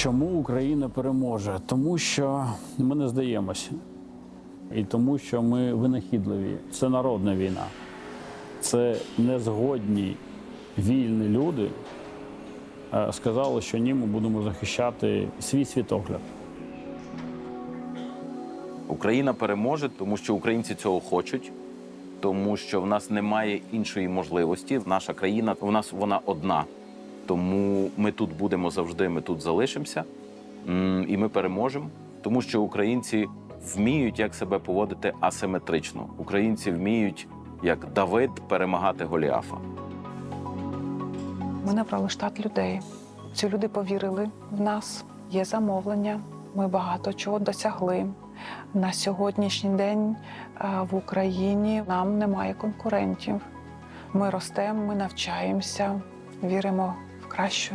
Чому Україна переможе? Тому що ми не здаємося. І тому, що ми винахідливі. Це народна війна. Це незгодні вільні люди е, сказали, що ні, ми будемо захищати свій світогляд. Україна переможе, тому що українці цього хочуть, тому що в нас немає іншої можливості. Наша країна у нас вона одна. Тому ми тут будемо завжди, ми тут залишимося і ми переможемо, тому що українці вміють як себе поводити асиметрично. Українці вміють, як Давид, перемагати Голіафа. Ми набрали штат людей. Ці люди повірили в нас. Є замовлення. Ми багато чого досягли. На сьогоднішній день е, в Україні нам немає конкурентів. Ми ростемо, ми навчаємося, віримо в кращу